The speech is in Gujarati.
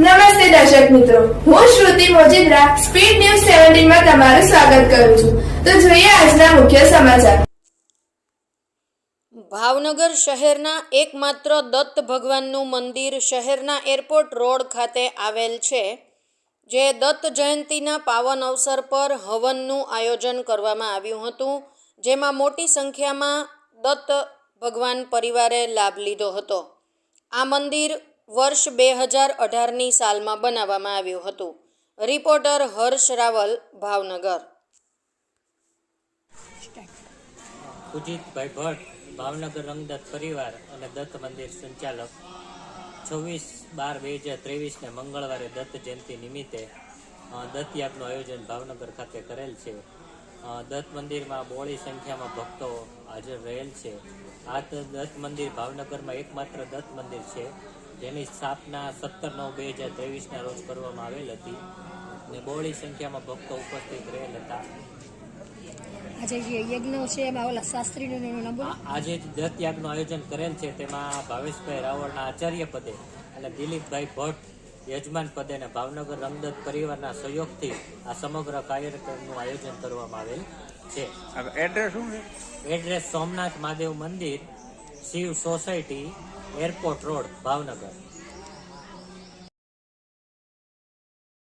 નમસ્તે દર્શક મિત્રો. હું શ્રુતિ મોજીદ્રા, સ્પીડ ન્યૂઝ સેવન્ટીનમાં તમારું સ્વાગત કરું છું. તો જોઈએ આજના મુખ્ય સમાચાર. ભાવનગર શહેરના એકમાત્ર દત્ત ભગવાનનું મંદિર શહેરના એરપોર્ટ રોડ ખાતે આવેલ છે, જે દત્ત જયંતીના પાવન અવસર પર હવનનું આયોજન કરવામાં આવ્યું હતું, જેમાં મોટી સંખ્યામાં દત્ત ભગવાન પરિવારે લાભ લીધો હતો. આ મંદિર વર્ષ બે હજાર અઢારની સાલમાં બનાવવામાં આવ્યું હતું. રિપોર્ટર હર્ષ રાવલ, ભાવનગર. પૂજિતભાઈ ભટ્ટ, ભાવનગર રંગદત્ત પરિવાર અને દત્ત મંદિર સંચાલક. છવ્વીસ બાર બે હજાર ત્રેવીસને મંગળવારે દત્ત જયંતિ નિમિત્તે દત્તયાગનું આયોજન ભાવનગર ખાતે કરેલ છે. દત્ત મંદિરમાં બોળી સંખ્યામાં ભક્તો હાજર રહેલ છે. આ દત્ત મંદિર ભાવનગરમાં એકમાત્ર દત્ત મંદિર છે જેની સ્થાપના સત્તર નવ બે હજાર ત્રેવીસના રોજ કરવામાં આવેલ હતી ને બોળી સંખ્યામાં ભક્તો ઉપસ્થિત રહેલ હતા. આજે જે યજ્ઞ છે એમાં ઓલા શાસ્ત્રીનું આજે દત્ત યાગનું આયોજન કરેલ છે તેમાં ભાવેશભાઈ રાવળના આચાર્ય પદે અને દિલીપભાઈ ભટ્ટ યજમાન પદે અને ભાવનગર રંગદત્ત પરિવારના સહયોગથી આ સમગ્ર કાર્યક્રમનું આયોજન કરવામાં આવેલ છે. એડ્રેસ શું છે? એડ્રેસ સોમનાથ મહાદેવ મંદિર Shiv society airport road Bhavnagar.